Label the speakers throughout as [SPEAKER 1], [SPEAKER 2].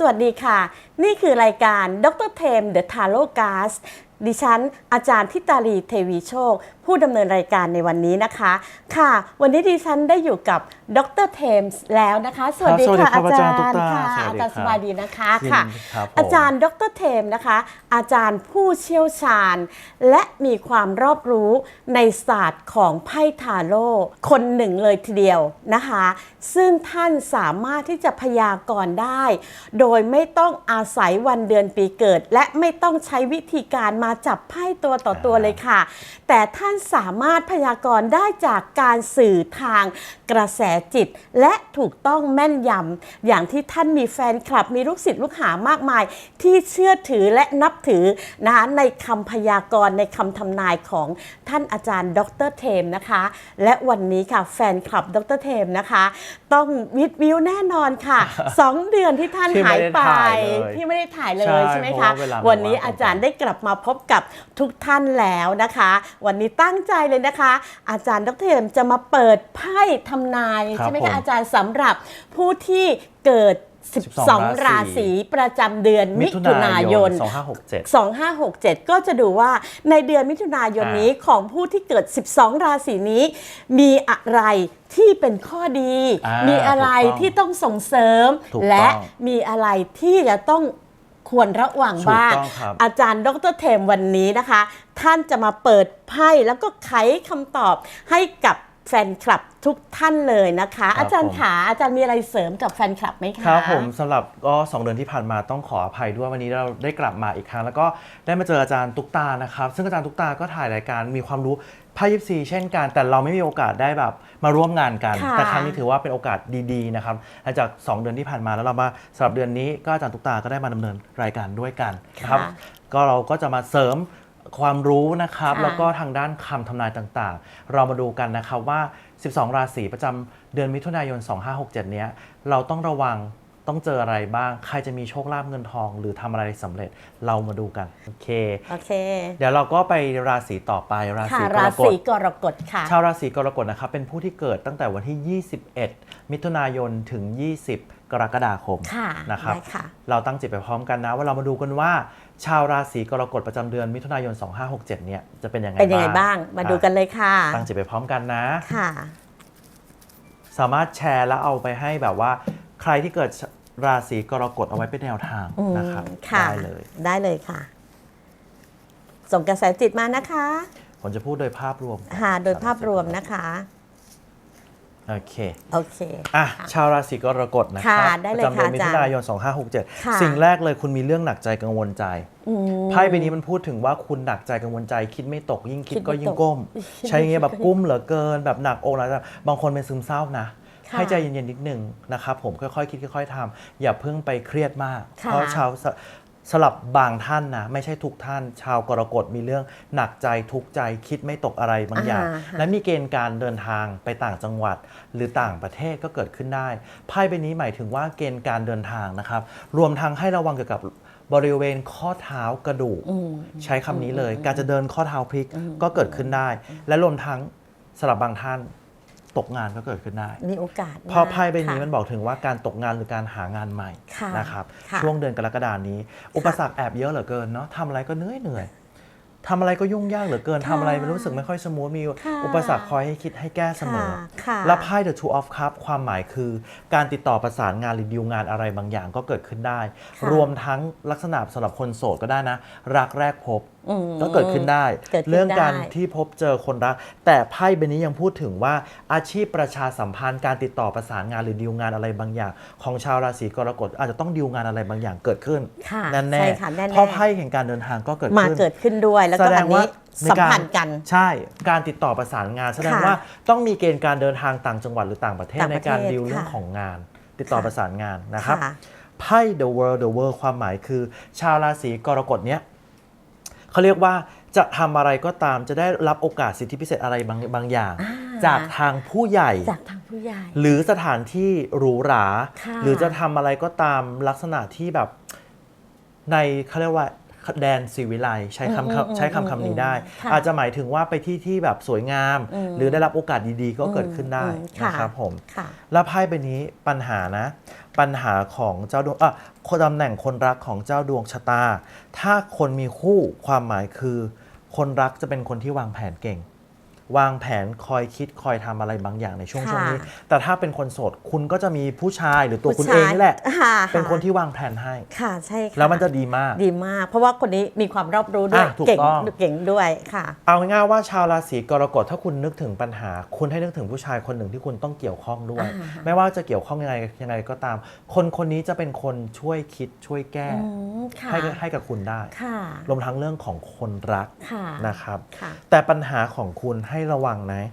[SPEAKER 1] สวัสดีค่ะ นี่คือรายการดรเทม The Taro g a s ดิฉัน อาจารย์ทิตาลีเทวีโชค ผู้ดำเนินรายการในวันนี้นะคะ ค่ะ วันนี้ดิฉันได้อยู่กับดรเทมส์แล้วนะคะ สวัสดี
[SPEAKER 2] ครับสวัสดี
[SPEAKER 1] ค่ะ
[SPEAKER 2] ครับ
[SPEAKER 1] อาจาร
[SPEAKER 2] อาจารย์ตุ๊ก
[SPEAKER 1] ย์
[SPEAKER 2] ตา
[SPEAKER 1] ค่ะ
[SPEAKER 2] สวัสดี
[SPEAKER 1] อาจารย์
[SPEAKER 2] ครับ
[SPEAKER 1] สบายดีนะคะ
[SPEAKER 2] ยิน
[SPEAKER 1] ค่ะ
[SPEAKER 2] ครับผม
[SPEAKER 1] อาจารย์ดรเทมนะคะ อาจารย์ผู้เชี่ยวชาญ และมีความรอบรู้ในศาสตร์ของไพ่ทาโร่คนหนึ่งเลยทีเดียวนะคะ ซึ่งท่านสามารถที่จะพยากรณ์ได้ โดยไม่ต้องอาศัยวันเดือนปีเกิด และไม่ต้องใช้วิธีการมาจับไพ่ตัวต่อตัวเลยค่ะ แต่ท่านสามารถพยากรณ์ได้จากการสื่อทางกระแสจิต และถูกต้องแม่นยำอย่างที่ท่านมีแฟนคลับมีลูกศิษย์ลูกหามากมาย ที่เชื่อถือและนับถือนะคะในคำพยากรณ์ในคำทำนายของท่านอาจารย์ ดรเทมนะคะ และวันนี้ค่ะแฟนคลับดรเทมนะคะ ต้องวิดวิวแน่นอนค่ะ 2 เดือนที่ท่าน
[SPEAKER 2] ที่
[SPEAKER 1] หา
[SPEAKER 2] ไม่
[SPEAKER 1] ย
[SPEAKER 2] ได้
[SPEAKER 1] ไป
[SPEAKER 2] ถ่ายเลย
[SPEAKER 1] ที่ไม่ได้ถ่ายเล
[SPEAKER 2] ใช่
[SPEAKER 1] ยใช่ไหม
[SPEAKER 2] เพ
[SPEAKER 1] คะ
[SPEAKER 2] ราะว่าเวลามัน
[SPEAKER 1] วันนี้
[SPEAKER 2] ว่าง
[SPEAKER 1] อาจารย์ได้กลับมาพบกับทุกท่านแล้วนะคะ วันนี้ตั้งใจเลยนะคะ อาจารย์ดรเทมจะมาเปิดไพ่ทำนาย
[SPEAKER 2] ครับ
[SPEAKER 1] ใช่ไหม
[SPEAKER 2] ผม
[SPEAKER 1] คะอาจารย์สำหรับผู้ที่เกิด12
[SPEAKER 2] 12
[SPEAKER 1] ราศีประจำเดือนมิถุนายน
[SPEAKER 2] 2567
[SPEAKER 1] 2567 ก็จะดูว่าในเดือนมิถุนายนนี้ของผู้ที่เกิด 12 ราศีนี้ มีอะไรที่เป็นข้อดี
[SPEAKER 2] อ่ามี
[SPEAKER 1] มีอะไร
[SPEAKER 2] ถูกต้อง
[SPEAKER 1] ที่ต้องส่งเสริม
[SPEAKER 2] ถูกต้อง
[SPEAKER 1] และมีอะไรที่จะต้อง ควรระวังบ้าง
[SPEAKER 2] ถูกต้องครับ
[SPEAKER 1] อาจารย์ดรเทมวันนี้นะคะ ท่านจะมาเปิดไพ่แล้วก็ไขคำตอบให้กับแฟนคลับทุกท่านเลยนะคะ อาจารย์ขาอาจารย์มีอะไรเสริมกับแฟนคลับไหมคะ
[SPEAKER 2] ครับผมสำหรับก็2เดือนที่ผ่านมาต้องขออภัยด้วยวันนี้เราได้กลับมาอีกครั้ง แล้วก็ได้มาเจออาจารย์ตุ๊กตานะครับ ซึ่งอาจารย์ตุ๊กตาก็ถ่ายรายการมีความรู้ ไพ่ยิปซีเช่นกันแต่เราไม่มีโอกาสได้แบบมาร่วมงานกัน
[SPEAKER 1] ค่ะ
[SPEAKER 2] แต่ครั้งนี้ถือว่าเป็นโอกาสดีๆนะครับหลังจาก 2 เดือนที่ผ่านมาแล้วเรามาสำหรับเดือนนี้ก็อาจารย์ตุ๊กตาก็ได้มาดำเนินรายการด้วยกันนะครับ
[SPEAKER 1] ค่ะ
[SPEAKER 2] ก็เราก็จะมาเสริมความรู้นะครับ
[SPEAKER 1] ค่ะ
[SPEAKER 2] แล้วก็ทางด้านคำทำนายต่างๆ เรามาดูกันนะครับว่า 12 ราศีประจำเดือนมิถุนายน 2567 เนี้ยเราต้องระวัง ต้องเจออะไรบ้าง ใครจะมีโชคลาภเงินทอง หรือทำอะไรสำเร็จเรามาดูกันโอเค
[SPEAKER 1] โอเค
[SPEAKER 2] เดี๋ยวเราก็ไปราศีต่อไปรา
[SPEAKER 1] ค่ะ
[SPEAKER 2] ศีก
[SPEAKER 1] ราร
[SPEAKER 2] ก
[SPEAKER 1] ศี
[SPEAKER 2] ฎ
[SPEAKER 1] กรกฎค่ะ
[SPEAKER 2] ชาวราศีกรกฎนะครับเป็นผู้ที่เกิดตั้งแต่วันที่ 21 มิถุนายนถึง 20 กรกฎาคม
[SPEAKER 1] ค่ะ
[SPEAKER 2] นะครับ
[SPEAKER 1] ได้ค่ะ
[SPEAKER 2] เราตั้งจิตไปพร้อมกันนะ ว่าเรามาดูกันว่า ชาวราศีกรกฎประจำเดือนมิถุนายน 2567 เนี่ยจะเป็นยังไง
[SPEAKER 1] เป็นยังไงบ้าง มาดูกันเลยค่ะ
[SPEAKER 2] ตั้งจิตไปพร้อมกันนะ
[SPEAKER 1] ค่ะ
[SPEAKER 2] สามารถแชร์แล้วเอาไปให้แบบว่า ใครที่เกิด ราศีกรกฎเอาไว้เป็นแนวทาง
[SPEAKER 1] อืม
[SPEAKER 2] นะครับ
[SPEAKER 1] ค่ะ
[SPEAKER 2] ได้เลย
[SPEAKER 1] ได้เลยค่ะ ส่งกระแสจิตมานะคะ
[SPEAKER 2] ผมจะพูดโดยภาพรวม
[SPEAKER 1] ค่ะโดยภาพรวมนะคะ
[SPEAKER 2] โอเค
[SPEAKER 1] โอเค
[SPEAKER 2] อะ
[SPEAKER 1] ค่ะ
[SPEAKER 2] ชาวราศีกรกฎนะครั
[SPEAKER 1] ค่ะได้เลย
[SPEAKER 2] ประจำเดือน
[SPEAKER 1] ค่ะ
[SPEAKER 2] มิ
[SPEAKER 1] อาจารย์
[SPEAKER 2] ถุนายน
[SPEAKER 1] ค่ะ
[SPEAKER 2] 2567 สิ่งแรกเลยคุณมีเรื่องหนักใจกังวลใจ
[SPEAKER 1] อืม
[SPEAKER 2] ไพ่ใบนี้มันพูดถึงว่าคุณหนักใจกังวลใจ คิดไม่ตกยิ่งคิด
[SPEAKER 1] คิดไม่
[SPEAKER 2] ก็ยิ่ง
[SPEAKER 1] ตก
[SPEAKER 2] ก้ม
[SPEAKER 1] คิด
[SPEAKER 2] ใช้อย่างเงี้ย
[SPEAKER 1] ไม่
[SPEAKER 2] แบ
[SPEAKER 1] ต
[SPEAKER 2] บ
[SPEAKER 1] ก
[SPEAKER 2] กุ้มเหลือเกินแบบหนักอกหนักใจบางคนเป็นซึมเศร้านะ
[SPEAKER 1] ค่ะ
[SPEAKER 2] ให้ใจเย็นๆนิดหนึ่งนะครับผมค่อยๆคิดค่อยๆทำอย่าเพิ่งไปเครียดมาก
[SPEAKER 1] ค่ะ
[SPEAKER 2] เพราะชาวสสลับบางท่านนะไม่ใช่ทุกท่าน ชาวกรกฎมีเรื่องหนักใจทุกข์ใจคิดไม่ตกอะไรบางอย่าง
[SPEAKER 1] อ่าฮะ
[SPEAKER 2] และมีเกณฑ์การเดินทางไปต่างจังหวัด หรือต่างประเทศก็เกิดขึ้นได้ไพ่ใบนี้หมายถึงว่าเกณฑ์การเดินทางนะครับ รวมทั้งให้ระวังเกี่ยวกับบริเวณข้อเท้ากระดูก
[SPEAKER 1] อืม
[SPEAKER 2] ใช้คำนี้เลย การจะเดินข้อเท้าพลิกก็เกิดขึ้นได้ และรวมทั้งสำหรับบางท่าน ตกงานก็เกิดขึ้นได้
[SPEAKER 1] มีโอกาส
[SPEAKER 2] เพราะไพ่ใบนี้
[SPEAKER 1] ค่ะ
[SPEAKER 2] มันบอกถึงว่าการตกงานหรือการหางานใหม่
[SPEAKER 1] ค่ะ
[SPEAKER 2] นะครับ
[SPEAKER 1] ค่ะ
[SPEAKER 2] ช่วงเดือนกรกฎานี้ อุปสรรคแอบเยอะเหลือเกินเนาะทำอะไรก็เหนื่อยเหนื่อย ทำอะไรก็ยุ่งยากเหลือเกิน
[SPEAKER 1] ค่ะ
[SPEAKER 2] ทำอะไรมันรู้สึกไม่ค่อยสมูทมี
[SPEAKER 1] ค่ะ
[SPEAKER 2] อุปสรรคคอยให้คิดให้แก้เสมอ
[SPEAKER 1] ค่ะค่ะ
[SPEAKER 2] และไพ่ The Two of Cups ความหมายคือ การติดต่อประสานงานหรือดีลงานอะไรบางอย่างก็เกิดขึ้นได้
[SPEAKER 1] ค่ะ
[SPEAKER 2] รวมทั้งลักษณะสำหรับคนโสดก็ได้นะ รักแรกพบ
[SPEAKER 1] อืม
[SPEAKER 2] ก็เกิดขึ้นได้
[SPEAKER 1] เกิดขึ้น
[SPEAKER 2] เรื่องการ
[SPEAKER 1] ได้
[SPEAKER 2] ที่พบเจอคนรัก แต่ไพ่ใบนี้ยังพูดถึงว่าอาชีพประชาสัมพันธ์การติดต่อประสานงานหรือดีลงานอะไรบางอย่าง ของชาวราศีกรกฎอาจจะต้องดีลงานอะไรบางอย่างเกิดขึ้น
[SPEAKER 1] ค่ะ
[SPEAKER 2] แน่
[SPEAKER 1] ใช่ค่ะแน่ๆ
[SPEAKER 2] เพราะไพ่แห่งการเดินทางก็เกิด
[SPEAKER 1] มา
[SPEAKER 2] ขึ้น
[SPEAKER 1] เกิดขึ้นด้วยแล้วก็
[SPEAKER 2] แสด
[SPEAKER 1] อั
[SPEAKER 2] ง
[SPEAKER 1] น
[SPEAKER 2] ว่า
[SPEAKER 1] นี้
[SPEAKER 2] ใน
[SPEAKER 1] สัม
[SPEAKER 2] การ
[SPEAKER 1] พันธ์กัน
[SPEAKER 2] ใช่ การติดต่อประสานงาน แสดง
[SPEAKER 1] ค่ะ
[SPEAKER 2] ว่าต้องมีเกณฑ์การเดินทางต่างจังหวัดหรือต่างประเทศ
[SPEAKER 1] ต่าง
[SPEAKER 2] ใน
[SPEAKER 1] ประเทศ
[SPEAKER 2] การดีลเรื่อง
[SPEAKER 1] ค่ะ
[SPEAKER 2] ของงาน ติดต่อ
[SPEAKER 1] ค่ะ
[SPEAKER 2] ประสานงานนะครับ
[SPEAKER 1] ค่ะ
[SPEAKER 2] ไพ่ the world the world ความหมายคือ ชาวราศีกรกฎเนี้ยเขาเรียกว่าจะทำอะไรก็ตามจะได้รับโอกาสสิทธิพิเศษอะไรบางบางอย่าง
[SPEAKER 1] อ่า
[SPEAKER 2] จากทางผู้ใหญ่
[SPEAKER 1] จากทางผู้ใหญ่
[SPEAKER 2] หรือสถานที่หรูหรา
[SPEAKER 1] ค่ะ
[SPEAKER 2] หรือจะทำอะไรก็ตามลักษณะที่แบบในเขาเรียกว่า แดนศิวิไลใช้
[SPEAKER 1] อืม
[SPEAKER 2] คำ
[SPEAKER 1] อืม
[SPEAKER 2] ใช้คำคำนี้ได้
[SPEAKER 1] ค่ะ
[SPEAKER 2] อาจจะหมายถึงว่าไปที่ที่แบบสวยงาม
[SPEAKER 1] อืม
[SPEAKER 2] หรือได้รับโอกาสดีๆ ก็เกิดขึ้นได้
[SPEAKER 1] อืมค่ะ
[SPEAKER 2] นะครับผม
[SPEAKER 1] ค่ะ
[SPEAKER 2] แล้วไพ่ใบนี้ปัญหานะ ปัญหาของเจ้าดวงอะคนตำแหน่งคนรักของเจ้าดวงชะตา ถ้าคนมีคู่ความหมายคือ คนรักจะเป็นคนที่วางแผนเก่ง วางแผนคอยคิดคอยทำอะไรบางอย่างในช่วง
[SPEAKER 1] ค่ะ
[SPEAKER 2] ช่วงนี้ แต่ถ้าเป็นคนโสดคุณก็จะมีผู้ชายหรือตัวคุณเองนี่แหละ
[SPEAKER 1] ค่ะ
[SPEAKER 2] เป็นคนที่วางแผนให้
[SPEAKER 1] ค่ะใช่ค่ะ
[SPEAKER 2] แล้วมันจะดีมาก
[SPEAKER 1] ดีมาก เพราะว่าคนนี้มีความรอบรู้ด้วย
[SPEAKER 2] อะถูก
[SPEAKER 1] เก่ง
[SPEAKER 2] ต้อง
[SPEAKER 1] เก่งด้วยค่ะ
[SPEAKER 2] เอาง่ายๆว่าชาวราศีกรกฎถ้าคุณนึกถึงปัญหา คุณให้นึกถึงผู้ชายคนหนึ่งที่คุณต้องเกี่ยวข้องด้วย
[SPEAKER 1] อ่าฮะ
[SPEAKER 2] ไม่ว่าจะเกี่ยวข้องยังไงยังไงก็ตาม คนคนนี้จะเป็นคนช่วยคิดช่วยแก้
[SPEAKER 1] อืมค่ะ
[SPEAKER 2] ให้ให้กับคุณได้
[SPEAKER 1] ค่ะ
[SPEAKER 2] รวมทั้งเรื่องของคนรัก
[SPEAKER 1] ค่ะ
[SPEAKER 2] นะครับ
[SPEAKER 1] ค่ะ
[SPEAKER 2] แต่ปัญหาของคุณให้ระวังนะ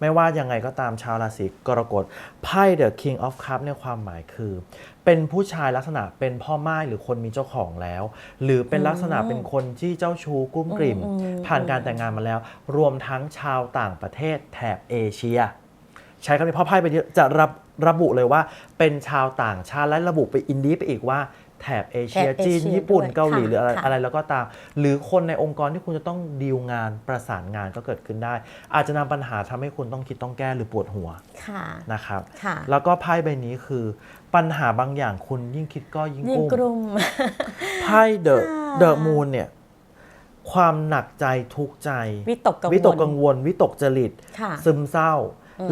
[SPEAKER 2] ไม่ว่ายังไงก็ตามชาวราศีกรกฎไพ่ The King of Cups ในยความหมายคือ เป็นผู้ชายลักษณะเป็นพ่อไม้หรือคนมีเจ้าของแล้ว หรือเป็นลักษณะเป็นคนที่เจ้าชู้กุ้มกลิ่ม
[SPEAKER 1] อืมอืม
[SPEAKER 2] ผ่านการแต่งงานมาแล้ว รวมทั้งชาวต่างประเทศแถบเอเชีย ใช้คำนี้เพราะไพ่ไปเยอะจะระระบุเลยว่าเป็นชาวต่างชาติและระบุไปอินดี้ไปอีกว่า แถบเอเชีย
[SPEAKER 1] แถบเอเชีย
[SPEAKER 2] จีน ญี่ปุ่น
[SPEAKER 1] ด้วย
[SPEAKER 2] เกาหลี
[SPEAKER 1] ค่ะ
[SPEAKER 2] หรืออะไร
[SPEAKER 1] ค่ะ
[SPEAKER 2] อะไรแล้วก็ตาม หรือคนในองค์กรที่คุณจะต้องดีลงานประสานงานก็เกิดขึ้นได้ อาจจะนำปัญหาทำให้คุณต้องคิดต้องแก้หรือปวดหัว
[SPEAKER 1] ค่ะ
[SPEAKER 2] นะครับ
[SPEAKER 1] ค่ะ
[SPEAKER 2] แล้วก็ไพ่ใบนี้คือปัญหาบางอย่างคุณยิ่งคิดก็ยิ่ง
[SPEAKER 1] ยิ่ง
[SPEAKER 2] กุ้ม
[SPEAKER 1] กลุ่ม
[SPEAKER 2] ไพ่เดอะ
[SPEAKER 1] ค่ะ
[SPEAKER 2] เดอะมูนเนี่ย ความหนักใจทุกข์ใจ
[SPEAKER 1] วิตกกังวล
[SPEAKER 2] วิตกกังวล วิตกจริต
[SPEAKER 1] ค่ะ
[SPEAKER 2] ซึมเศร้า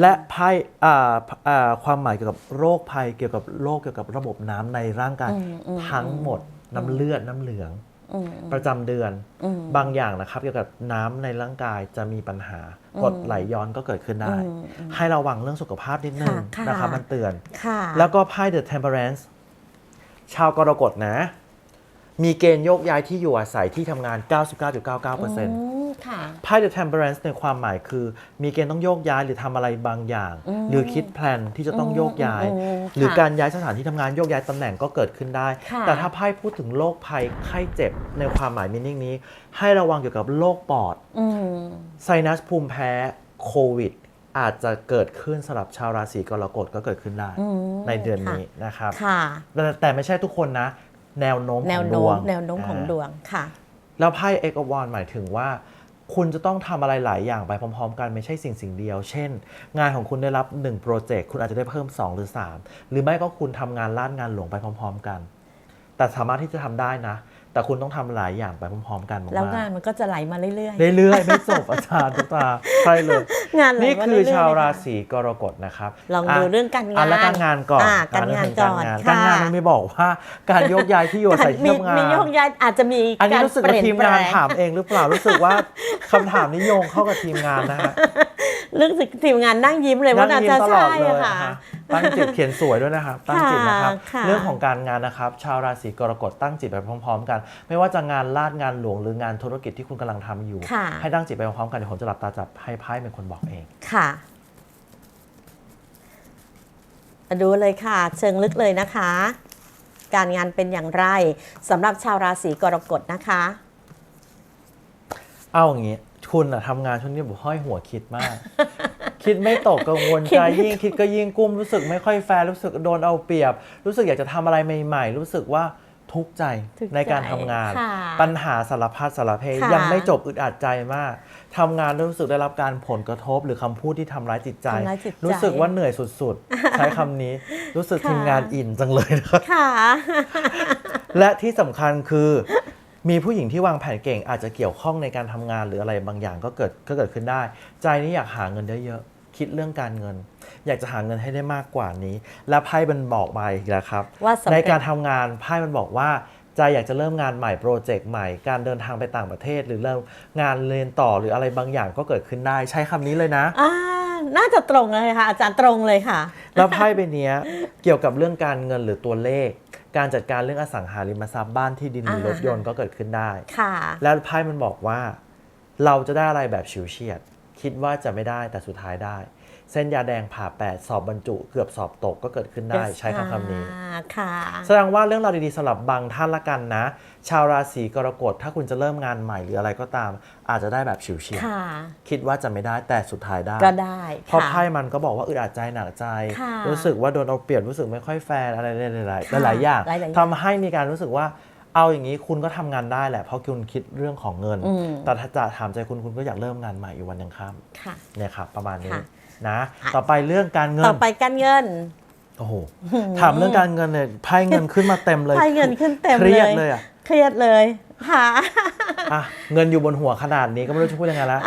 [SPEAKER 2] และไพ่อ่าอ่าความหมายเกี่ยวกับโรคภัยเกี่ยวกับโรคเกี่ยวกับระบบน้ำในร่างกาย
[SPEAKER 1] อืมอืม
[SPEAKER 2] ทั้งหมดน้ำเลือดน้ำเหลือง
[SPEAKER 1] อืม
[SPEAKER 2] ประจำเดือน
[SPEAKER 1] อืม
[SPEAKER 2] บางอย่างนะครับ เกี่ยวกับน้ำในร่างกายจะมีปัญหากรดไหลย้อนก็เกิดขึ้นได้
[SPEAKER 1] อืมอืม
[SPEAKER 2] ให้ระวังเรื่องสุขภาพนิดนึง
[SPEAKER 1] ค่ะ
[SPEAKER 2] นะครับ
[SPEAKER 1] ค่ะ
[SPEAKER 2] มันเตือน
[SPEAKER 1] ค่ะ
[SPEAKER 2] แล้วก็ไพ่ The Temperance ชาวกรกฎนะ มีเกณฑ์โยกย้ายที่อยู่อาศัยที่ทำงาน 99.99%
[SPEAKER 1] อืม ค่ะ
[SPEAKER 2] ไพ่ The Temperance ในความหมายคือ มีเกณฑ์ต้องโยกย้ายหรือทำอะไรบางอย่าง
[SPEAKER 1] อืม
[SPEAKER 2] หรือคิดแพลนที่จะต้องโยกย้าย
[SPEAKER 1] อืมอืม
[SPEAKER 2] หรือ
[SPEAKER 1] ค่ะ
[SPEAKER 2] การย้ายสถานที่ทำงานโยกย้ายตำแหน่งก็เกิดขึ้นได้
[SPEAKER 1] ค่ะ
[SPEAKER 2] แต่ถ้าไพ่พูดถึงโรคภัยไข้เจ็บในความหมายมินิ่งนี้ ให้ระวังเกี่ยวกับโรคปอด
[SPEAKER 1] อืม
[SPEAKER 2] ไซนัสภูมิแพ้โควิด อาจจะเกิดขึ้นสำหรับชาวราศีกรกฎก็เกิดขึ้นได้
[SPEAKER 1] อืม
[SPEAKER 2] ในเดือน
[SPEAKER 1] ค่ะ
[SPEAKER 2] นี้นะครับ
[SPEAKER 1] ค่ะ
[SPEAKER 2] แต่แต่ไม่ใช่ทุกคนนะ แนวโน้ม
[SPEAKER 1] แน
[SPEAKER 2] ข
[SPEAKER 1] ว
[SPEAKER 2] องด
[SPEAKER 1] โน้
[SPEAKER 2] ว
[SPEAKER 1] ม
[SPEAKER 2] ง
[SPEAKER 1] แนวโน้มของดวงค่ะ
[SPEAKER 2] แล้วไพ่เอกวอนหมายถึงว่า คุณจะต้องทำอะไรหลายอย่างไปพร้อม ๆ กันไม่ใช่สิ่งสิ่งเดียว เช่น งานของคุณได้รับ1โปรเจกต์คุณอาจจะได้เพิ่ม 2 หรือ 3 หรือไม่ก็คุณทำงานล้านงานหลวงไปพร้อม ๆ กัน แต่สามารถที่จะทำได้นะ แต่คุณต้องทำหลายอย่างไปพร้อมๆกันมากๆ
[SPEAKER 1] แล้วงานมันก็จะไหลมาเรื่อย
[SPEAKER 2] เรื่อยๆไม่จบอาจารย์ตุ๊กตาใช่เลย
[SPEAKER 1] ๆงานไหล
[SPEAKER 2] นี่
[SPEAKER 1] มา
[SPEAKER 2] คื
[SPEAKER 1] เรื่
[SPEAKER 2] อ
[SPEAKER 1] อยๆ
[SPEAKER 2] ชาว
[SPEAKER 1] เลย
[SPEAKER 2] รา
[SPEAKER 1] ค่ะ
[SPEAKER 2] ศีกรกฎนะครับ
[SPEAKER 1] ลองดูเรื่องการงาน
[SPEAKER 2] อะแล้วการงานก่อน
[SPEAKER 1] อะการงานก่อน
[SPEAKER 2] การงาน
[SPEAKER 1] ค่ะ
[SPEAKER 2] มันไม่บอกว่าการโยกย้ายที่อยู่อาศัยที่
[SPEAKER 1] มี
[SPEAKER 2] ทำงาน
[SPEAKER 1] มีโยกย้ายอาจจะมี
[SPEAKER 2] อันนี้
[SPEAKER 1] การ
[SPEAKER 2] รู้สึก
[SPEAKER 1] เป
[SPEAKER 2] ว่า
[SPEAKER 1] ลี่ยน
[SPEAKER 2] ทีม
[SPEAKER 1] แปล
[SPEAKER 2] งาน
[SPEAKER 1] ง
[SPEAKER 2] ถามเองหรือเปล่ารู้สึกว่าคำถามนี้โยงเข้ากับทีมงานนะฮะ
[SPEAKER 1] เรื่องทีมงานนั่งยิ้มเลยว่า
[SPEAKER 2] นั่ง
[SPEAKER 1] อา
[SPEAKER 2] ยิ้
[SPEAKER 1] จามรย์
[SPEAKER 2] ตลอด
[SPEAKER 1] ใช่
[SPEAKER 2] เลย
[SPEAKER 1] ค่ะ
[SPEAKER 2] นะฮะตั้งจิตเขียนสวยด้วยนะครับ ตั้งจิตนะครับ
[SPEAKER 1] ค่ะ
[SPEAKER 2] เรื่องของการงานนะครับ ชาวราศีกรกฎตั้งจิตไปพร้อม ๆ กัน ไม่ว่าจะงานลาดงานหลวงหรืองานธุรกิจที่คุณกำลังทำอยู่
[SPEAKER 1] ค่ะ
[SPEAKER 2] ให้ตั้งจิตไปพร้อมๆกันเดี๋ยวผมจะหลับตาจับให้ไพ่เป็นคนบอกเอง
[SPEAKER 1] ค่ะมาดูเลยค่ะ เชิงลึกเลยนะคะ การงานเป็นอย่างไรสำหรับชาวราศีกรกฎนะคะ
[SPEAKER 2] เอาอย่างงี้ คุณอะทำงานช่วงนี้แบบห้อยหัวคิดมาก คิดไม่ตกกังวล
[SPEAKER 1] คิด
[SPEAKER 2] ใจ
[SPEAKER 1] ไม่
[SPEAKER 2] ยิ่งคิดก็ยิ่งกุ้มรู้สึกไม่ค่อยแฟร์รู้สึกโดนเอาเปรียบ รู้สึกอยากจะทำอะไรใหม่ ๆ รู้สึกว่าทุกข์ใจ
[SPEAKER 1] ทุกข์ใจ
[SPEAKER 2] ในการทำงาน
[SPEAKER 1] ค่ะ
[SPEAKER 2] ปัญหาสารพัดสารเพ
[SPEAKER 1] ค่ะ
[SPEAKER 2] ยังไม่จบอึดอัดใจมากทำงานแล้วรู้สึกได้รับการผลกระทบ หรือคำพูดที่ทำร้ายจิตใจ
[SPEAKER 1] ทำร้ายจิตใจ
[SPEAKER 2] รู้สึกว่าเหนื่อยสุดๆ ใช้คำนี้รู้สึก
[SPEAKER 1] ค่ะ
[SPEAKER 2] ทีมงานอินจังเลยนะครับ
[SPEAKER 1] ค่ะ
[SPEAKER 2] และที่สำคัญคือ มีผู้หญิงที่วางแผนเก่งอาจจะเกี่ยวข้องในการทำงานหรืออะไรบางอย่างก็เกิดก็เกิดขึ้นได้ ใจนี้อยากหาเงินเยอะๆคิดเรื่องการเงิน อยากจะหาเงินให้ได้มากกว่านี้ และไพ่มันบอกมาอีกแล้วครับ
[SPEAKER 1] ว่าสำเร็จ
[SPEAKER 2] ในการทำงานไพ่มันบอกว่าใจอยากจะเริ่มงานใหม่โปรเจกต์ใหม่การเดินทางไปต่างประเทศ หรือเริ่มงานเรียนต่อหรืออะไรบางอย่างก็เกิดขึ้นได้ใช้คำนี้เลยนะ
[SPEAKER 1] อ่าน่าจะตรงเลยค่ะ อาจารย์ตรงเลยค่ะ
[SPEAKER 2] แล้วไพ่ใบเนี้ยเกี่ยวกับเรื่องการเงินหรือตัวเลข การจัดการเรื่องอสังหาริมทรัพย์บ้านที่ดินหรือรถยนต์ก็เกิดขึ้นได้
[SPEAKER 1] ค่ะ
[SPEAKER 2] แล้วไพ่มันบอกว่า เราจะได้อะไรแบบฉิวเฉียด คิดว่าจะไม่ได้แต่สุดท้ายได้ เส้นยาแดงผ่าแปดสอบบรรจุ เกือบสอบตกก็เกิดขึ้นได้ใช้คำคำนี้
[SPEAKER 1] อ่าค่ะ
[SPEAKER 2] แสดงว่าเรื่องราวดีๆสำหรับบางท่านละกันนะ ชาวราศีกรกฎถ้าคุณจะเริ่มงานใหม่หรืออะไรก็ตาม อาจจะได้แบบฉิวเฉียด
[SPEAKER 1] ค่ะ
[SPEAKER 2] คิดว่าจะไม่ได้แต่สุดท้ายได้
[SPEAKER 1] ก็ได้
[SPEAKER 2] เพราะ
[SPEAKER 1] ค่ะ
[SPEAKER 2] ไพ่มันก็บอกว่าอึดอัดใจหนักใจ
[SPEAKER 1] ค่ะ
[SPEAKER 2] รู้สึกว่าโดนเอาเปรียบรู้สึกไม่ค่อยแฟร์อะไรหลาย
[SPEAKER 1] ค่ะ
[SPEAKER 2] ๆหลายๆอย่าง
[SPEAKER 1] หลายๆอย่าง
[SPEAKER 2] ทำให้มีการรู้สึกว่าเอาอย่างนี้คุณก็ทำงานได้แหละ เพราะคุณคิดเรื่องของเงิน
[SPEAKER 1] อืม
[SPEAKER 2] แต่ถ้าจะถามใจคุณคุณก็อยากเริ่มงานใหม่อยู่วันยังค่
[SPEAKER 1] ค่ะำ
[SPEAKER 2] เนี่ยครับประมาณนี้
[SPEAKER 1] ค่ะ
[SPEAKER 2] นะต่อไปเรื่องการเงิ
[SPEAKER 1] ต่อนไปการเงิน
[SPEAKER 2] โอ้โหถามเรื่องการเงินเนี่ยไพ่เงินขึ้นมาเต็มเลย
[SPEAKER 1] ไพ่เงินขึ้นเต็ม
[SPEAKER 2] เค
[SPEAKER 1] เลย
[SPEAKER 2] รียดเลยอะ
[SPEAKER 1] เครียดเลยค่ะ
[SPEAKER 2] อะเงินอยู่บนหัวขนาดนี้ก็ไม่รู้จะพูดยังไงแล้ว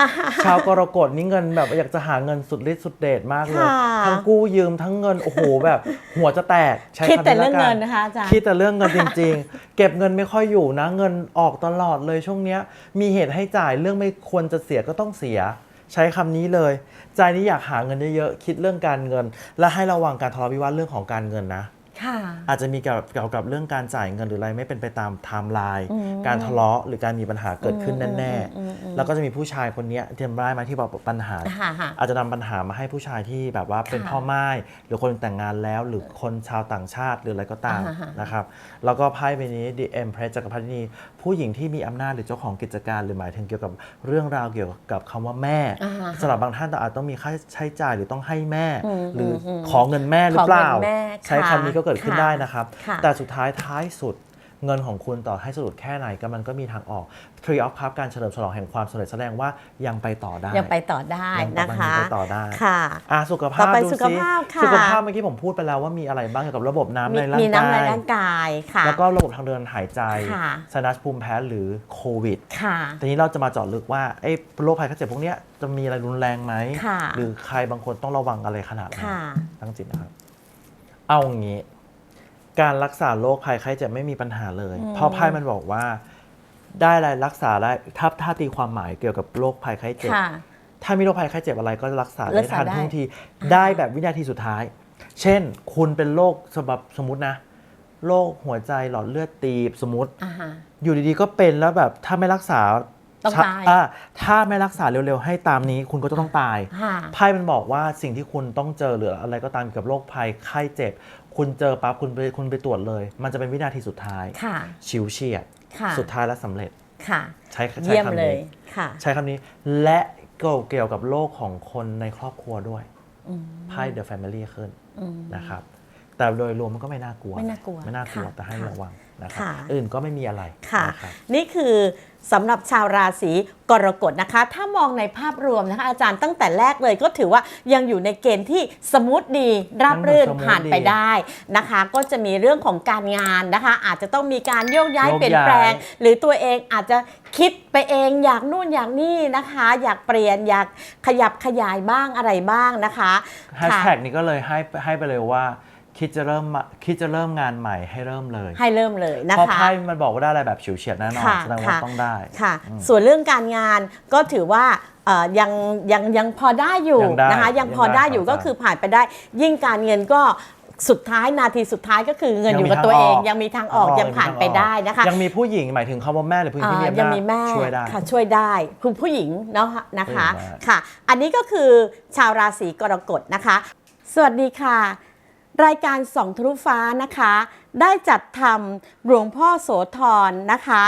[SPEAKER 2] ชาวกรกฎนี่เงินแบบอยากจะหาเงินสุดฤทธิ์สุดเดชมากเลย
[SPEAKER 1] ค่ะ
[SPEAKER 2] ทั้งกู้ยืมทั้งเงินโอ้โหแบบ หัวจะแตกใช้
[SPEAKER 1] คิด
[SPEAKER 2] คำ
[SPEAKER 1] แต่
[SPEAKER 2] นี้
[SPEAKER 1] เรื่อง
[SPEAKER 2] ละกั
[SPEAKER 1] เงินนะคะอาจารย์
[SPEAKER 2] คิดแต่เรื่องเงินจริง ๆ เก็บเงินไม่ค่อยอยู่นะ เงินออกตลอดเลยช่วงเนี้ยมีเหตุให้จ่ายเรื่องไม่ควรจะเสียก็ต้องเสีย ใช้คำนี้เลย ใจนี้อยากหาเงินเยอะๆคิดเรื่องการเงิน และให้ระวังการทะเลาะวิวาทเรื่องของการเงินนะ อาจจะมีเกี่ยวกับเกี่ยวกับเรื่องการจ่ายเงินหรืออะไรไม่เป็นไปตามไทม์ไลน์การทะเลาะหรือการมีปัญหาเกิดขึ้นแน่ๆแล้วก็จะมีผู้ชายคนเนี้ยที่ทำร้ายมาที่บอกปัญหา
[SPEAKER 1] ค่ะค่ะ
[SPEAKER 2] อาจจะนำปัญหามาให้ผู้ชายที่แบบว่าเป็น
[SPEAKER 1] ค่ะ
[SPEAKER 2] พ่อไม้หรือคนแต่งงานแล้วหรือคนชาวต่างชาติหรืออะไรก็ตาม
[SPEAKER 1] อ่าฮะ
[SPEAKER 2] นะครับแล้วก็ไพ่ใบนี้ The Empress จักรพรรดินีผู้หญิงที่มีอำนาจหรือเจ้าของกิจการหรือหมายถึงเกี่ยวกับเรื่องราวเกี่ยวกับคำว่าแม่
[SPEAKER 1] อ่าฮะ
[SPEAKER 2] สำหรับบางท่านแต่อาจต้องมีค่าใช้จ่ายหรือต้องให้แม่
[SPEAKER 1] อืม
[SPEAKER 2] หรืออ
[SPEAKER 1] ม
[SPEAKER 2] ขอเงินแม่หรือเปล่า
[SPEAKER 1] ขอเงินแม่
[SPEAKER 2] ใช้
[SPEAKER 1] ค่ะ
[SPEAKER 2] คำนี้ก็เกิดขึ้น
[SPEAKER 1] ค่ะ
[SPEAKER 2] ได้นะครับ
[SPEAKER 1] ค่ะ
[SPEAKER 2] แต่สุดท้ายท้ายสุดเงินของคุณต่อให้สะดุดแค่ไหนก็มันก็มีทางออก Tree of Cup การเฉลิมฉลองแห่งความสำเร็จแสดงว่ายังไปต่อได้
[SPEAKER 1] ยังไปต่อได้
[SPEAKER 2] ยัง
[SPEAKER 1] นะ
[SPEAKER 2] ยัง
[SPEAKER 1] คะ
[SPEAKER 2] ไปต่อได้
[SPEAKER 1] ค่ะ
[SPEAKER 2] อะสุขภา
[SPEAKER 1] ต่
[SPEAKER 2] พ
[SPEAKER 1] อไป
[SPEAKER 2] ดู
[SPEAKER 1] สุขภาพ
[SPEAKER 2] สิ
[SPEAKER 1] ค่ะ
[SPEAKER 2] สุขภาพเมื่อกี้ผมพูดไปแล้วว่ามีอะไรบ้างเกี่ยวกับระบบน้ำ
[SPEAKER 1] มี
[SPEAKER 2] ในร่าง
[SPEAKER 1] มีน้ำใน
[SPEAKER 2] กาย
[SPEAKER 1] ร่างกายค่ะ
[SPEAKER 2] แล้วก็ระบบทางเดินหายใจ
[SPEAKER 1] ค่ะ
[SPEAKER 2] ไซนัสภูมิแพ้หรือโควิด
[SPEAKER 1] ค่ะ
[SPEAKER 2] ทีนี้เราจะมาเจาะลึกว่าไอ้โรคภัยไข้เจ็บพวกเนี้ยจะมีอะไรรุนแรงไหม
[SPEAKER 1] ค่ะ
[SPEAKER 2] หรือใครบางคนต้องระวังอะไรขนาดไหน
[SPEAKER 1] ค่ะ
[SPEAKER 2] ตั้งจิตนะครับเอาอย่างนี้ การรักษาโรคภัยไข้เจ็บไม่มีปัญหาเลย เพราะไพ่มันบอกว่าได้อะไรรักษาได้ถ้าถ้าตีความหมายเกี่ยวกับโรคภัยไข้เจ็บ
[SPEAKER 1] ค่ะ
[SPEAKER 2] ถ้ามีโรคภัยไข้เจ็บอะไรก็รักษา
[SPEAKER 1] รั
[SPEAKER 2] ได้
[SPEAKER 1] กษา
[SPEAKER 2] ทัน
[SPEAKER 1] ได้
[SPEAKER 2] ท่วงทีได้แบบวินาทีสุดท้าย เช่น คุณเป็นโรคสำหรับสมมตินะโรคหัวใจหลอดเลือดตีบสมมติ
[SPEAKER 1] อ่าฮะ
[SPEAKER 2] อยู่ดีๆก็เป็นแล้วแบบถ้าไม่รักษา
[SPEAKER 1] ต้อง
[SPEAKER 2] ชะ
[SPEAKER 1] ตาย
[SPEAKER 2] อ่ถ้าไม่รักษาเร็วๆ ให้ตามนี้คุณก็จะต้องตาย
[SPEAKER 1] ค่ะ
[SPEAKER 2] ไพ่มันบอกว่าสิ่งที่คุณต้องเจอหรืออะไรก็ตามเกี่ยวกับโรคภัยไข้เจ็บ คุณเจอปั๊บคุณไปคุณไปตรวจเลย มันจะเป็นวินาทีสุดท้าย
[SPEAKER 1] ค่ะ
[SPEAKER 2] ชิวเฉียด
[SPEAKER 1] ค่ะ
[SPEAKER 2] สุดท้ายและสำเร็จ
[SPEAKER 1] ค่ะ
[SPEAKER 2] ใช้ใช้
[SPEAKER 1] เยี่ยม
[SPEAKER 2] คำ
[SPEAKER 1] เล
[SPEAKER 2] นี้
[SPEAKER 1] ยค่ะ
[SPEAKER 2] ใช้คำนี้และก็เกี่ยวกับโรคของคนในครอบครัวด้วยไพ่ The Family ขึ้นนะครับแต่โดยรวมมันก็ไม่น่ากลัว
[SPEAKER 1] ไม่น่ากลัว
[SPEAKER 2] ไม่น่ากลัว
[SPEAKER 1] ค่ะ
[SPEAKER 2] แต่ให้
[SPEAKER 1] ค่ะ
[SPEAKER 2] ระวัง นะครับ
[SPEAKER 1] ค่ะ
[SPEAKER 2] อื่นก็ไม่มีอะไร
[SPEAKER 1] ค่ะ
[SPEAKER 2] นะครับ
[SPEAKER 1] นี่คือสำหรับชาวราศีกรกฎนะคะ ถ้ามองในภาพรวมนะคะ อาจารย์ตั้งแต่แรกเลยก็ถือว่ายังอยู่ในเกณฑ์ที่สมูทดีราบรื่น
[SPEAKER 2] ยังสมูท
[SPEAKER 1] ผ่านไป
[SPEAKER 2] ดี
[SPEAKER 1] ได้นะคะ ก็จะมีเรื่องของการงานนะคะ อาจจะต้องมีการโยกย้าย
[SPEAKER 2] โยกย้าย
[SPEAKER 1] เปลี่ยนแปลง หรือตัวเองอาจจะคิดไปเองอยากนู่นอยากนี่นะคะ อยากเปลี่ยนอยากขยับขยายบ้างอะไรบ้างนะคะ
[SPEAKER 2] แฮชแท็กนี้ก็เลยให้ให้ไปเลยว่า คิดจะเริ่มมาคิดจะเริ่มงานใหม่ให้เริ่มเลย
[SPEAKER 1] ให้เริ่มเลยนะ
[SPEAKER 2] เพราะ
[SPEAKER 1] คะ
[SPEAKER 2] ไพ่มันบอกว่าได้อะไรแบบฉิวเฉียดแน่นอน
[SPEAKER 1] ค่ะ
[SPEAKER 2] แสดงว่า
[SPEAKER 1] ค่ะ
[SPEAKER 2] ต้องได้
[SPEAKER 1] ค่ะ ส่วนเรื่องการงานก็ถือว่าเอ่อยังยังยังพอได้อยู่
[SPEAKER 2] ยังได้
[SPEAKER 1] นะคะยังพอ
[SPEAKER 2] ยังได้
[SPEAKER 1] ได้อยู่
[SPEAKER 2] ครับ
[SPEAKER 1] ก็คือผ่านไปได้ ยิ่งการเงินก็สุดท้ายนาทีสุดท้ายก็คือเงิน
[SPEAKER 2] ยัง
[SPEAKER 1] อยู่
[SPEAKER 2] มี
[SPEAKER 1] กับตัวเอง
[SPEAKER 2] ทางออก
[SPEAKER 1] ยังมีทางออกยังผ่านไปได้นะคะ
[SPEAKER 2] ยังมีผู้หญิงหมายถึงคำว่าแม่หรือผู้หญิงที่มี
[SPEAKER 1] อ่า
[SPEAKER 2] อำ
[SPEAKER 1] ยัง
[SPEAKER 2] นาจ
[SPEAKER 1] มีแม่
[SPEAKER 2] ช่วยได้
[SPEAKER 1] ค่ะช่วยได้คุณผู้หญิงเนาะนะคะ
[SPEAKER 2] ช่วยได้
[SPEAKER 1] ค่ะ อันนี้ก็คือชาวราศีกรกฎนะคะ สวัสดีค่ะ รายการส่องทะลุฟ้านะคะ ได้จัดทำหลวงพ่อโสธรนะคะ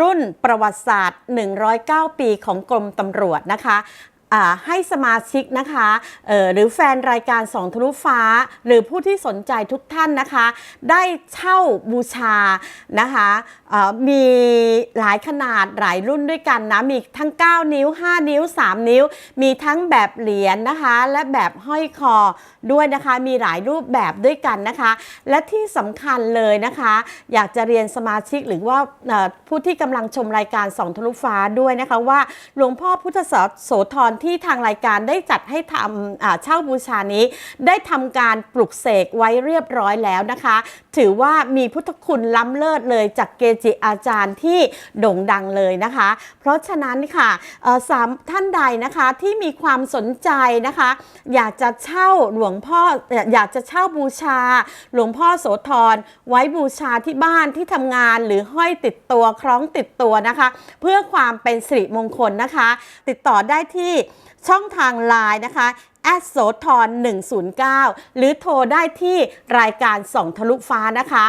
[SPEAKER 1] รุ่นประวัติศาสตร์ 109 ปีของกรมตำรวจนะคะ ให้สมาชิกนะคะหรือแฟนรายการสองทะลุฟ้า หรือผู้ที่สนใจทุกท่านนะคะ ได้เช่าบูชานะคะมีหลายขนาดหลายรุ่นด้วยกันนะมีทั้ง 9 นิ้ว 5 นิ้ว 3 นิ้ว มีทั้งแบบเหรียญนะคะ และแบบห้อยคอด้วยนะคะมีหลายรูปแบบด้วยกันนะคะ และที่สำคัญเลยนะคะ อยากจะเรียนสมาชิกหรือว่าผู้ที่กำลังชมรายการสองทะลุฟ้าด้วยนะคะว่าหลวงพ่อพุทธโสธรที่ทางรายการได้จัดให้ทำเช่าบูชานี้ ได้ทำการปลุกเสกไว้เรียบร้อยแล้วนะคะ ถือว่ามีพุทธคุณล้ำเลิศเลยจากเกจิอาจารย์ที่โด่งดังเลยนะคะ เพราะฉะนั้นค่ะสามท่านใดนะคะที่มีความสนใจนะคะ อยากจะเช่าหลวงพ่ออยากจะเช่าบูชา หลวงพ่อโสธรไว้บูชาที่บ้านที่ทำงานหรือห้อยติดตัวคล้องติดตัวนะคะ เพื่อความเป็นสิริมงคลนะคะ ติดต่อได้ที่ช่องทางไลน์นะคะแอดโสธร109 หรือโทรได้ที่รายการส่องทะลุฟ้านะคะ